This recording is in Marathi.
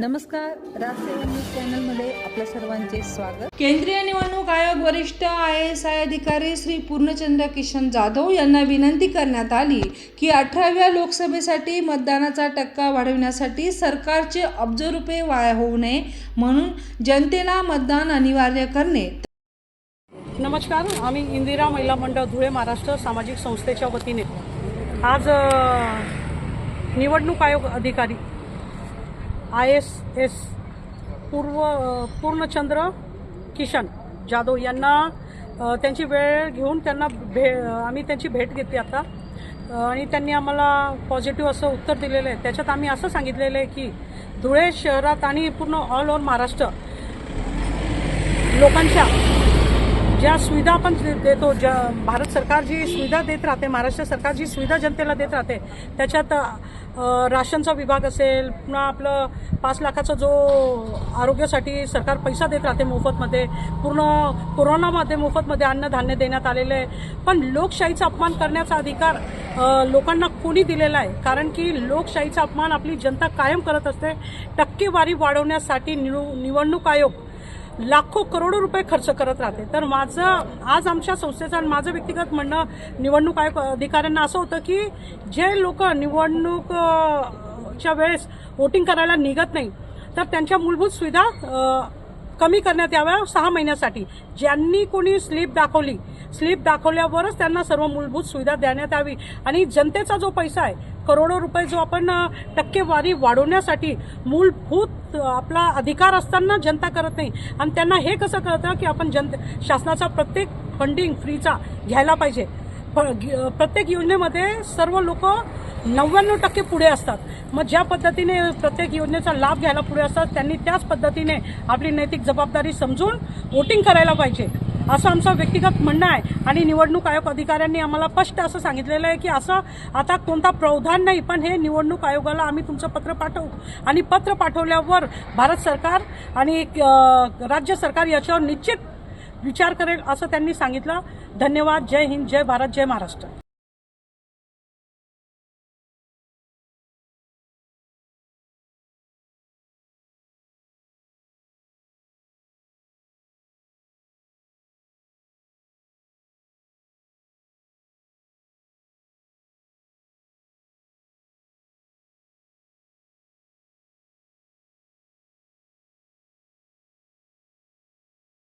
नमस्कार राजसेवन न्यूज चॅनलमध्ये आपल्या सर्वांचे स्वागत. केंद्रीय निवडणूक आयोग वरिष्ठ आय एस आय अधिकारी श्री पूर्णचंद्र किशन जाधव यांना विनंती करण्यात आली की अठराव्या लोकसभेसाठी मतदानाचा टक्का वाढविण्यासाठी सरकारचे अब्ज रुपये वाया होऊ नये म्हणून जनतेला मतदान अनिवार्य करणे. नमस्कार आम्ही इंदिरा महिला मंडळ धुळे महाराष्ट्र सामाजिक संस्थेच्या वतीने आज अ, निवडणूक आयोग अधिकारी आय एस एस पूर्व पूर्णचंद्र किशन जाधव यांना त्यांची वेळ घेऊन त्यांना भे आम्ही त्यांची भेट घेतली आता. आणि त्यांनी आम्हाला पॉझिटिव्ह असं उत्तर दिलेलं आहे. त्याच्यात आम्ही असं सांगितलेलं आहे की धुळे शहरात आणि पूर्ण ऑल ओव्हर महाराष्ट्र लोकांच्या ज्या सुविधा आपण दे- देतो ज्या भारत सरकार जी सुविधा देत राहते महाराष्ट्र सरकार जी सुविधा जनतेला देत राहते त्याच्यात राशनचा विभाग असेल पुन्हा आपलं पाच लाखाचा जो आरोग्यासाठी सरकार पैसा देत राहते मोफतमध्ये पूर्ण कोरोनामध्ये मोफतमध्ये अन्नधान्य देण्यात आलेलं आहे. पण लोकशाहीचा अपमान करण्याचा अधिकार लोकांना कोणी दिलेला आहे? कारण की लोकशाहीचा अपमान आपली जनता कायम करत असते. टक्केवारी वाढवण्यासाठी निवड- निवडणूक आयोग लाखो करोडो रुपये खर्च करत राहते. तर माझं आज आमच्या संस्थेचं आणि माझं व्यक्तिगत म्हणणं निवडणूक आयोग अधिकाऱ्यांना असं होतं की जे लोक निवडणूक च्या वेळेस वोटिंग करायला निघत नाही तर त्यांच्या मूलभूत सुविधा कमी करण्यात याव्या सहा महिन्यासाठी. ज्यांनी कोणी स्लीप दाखवली स्लीप दाखवल्यावरच त्यांना सर्व मूलभूत सुविधा देण्यात यावी. आणि जनतेचा जो पैसा आहे करोडो रुपये जो आपण टक्केवारी वाढवण्यासाठी मूलभूत आपला अधिकार असताना जनता करत नाही. आणि त्यांना हे कसं कळतं की आपण जनते शासनाचा प्रत्येक फंडिंग फ्रीचा घ्यायला पाहिजे. प- ग- प्रत्येक योजनेमध्ये सर्व लोक नव्याण्णव टक्के पुढे असतात. मग ज्या पद्धतीने प्रत्येक योजनेचा लाभ घ्यायला पुढे असतात त्यांनी त्याच पद्धतीने आपली नैतिक जबाबदारी समजून वोटिंग करायला पाहिजे. असं आमचं व्यक्तिगत म्हणणं आहे. आणि निवडणूक आयोग अधिकाऱ्यांनी आम्हाला स्पष्ट असं सांगितलेलं आहे की असं आता कोणता प्रावधान नाही पण हे निवडणूक आयोगाला आम्ही तुमचं पत्र पाठवू. आणि पत्र पाठवल्यावर भारत सरकार आणि राज्य सरकार याच्यावर निश्चित विचार करेल असं त्यांनी सांगितलं. धन्यवाद. जय हिंद. जय भारत. जय महाराष्ट्र.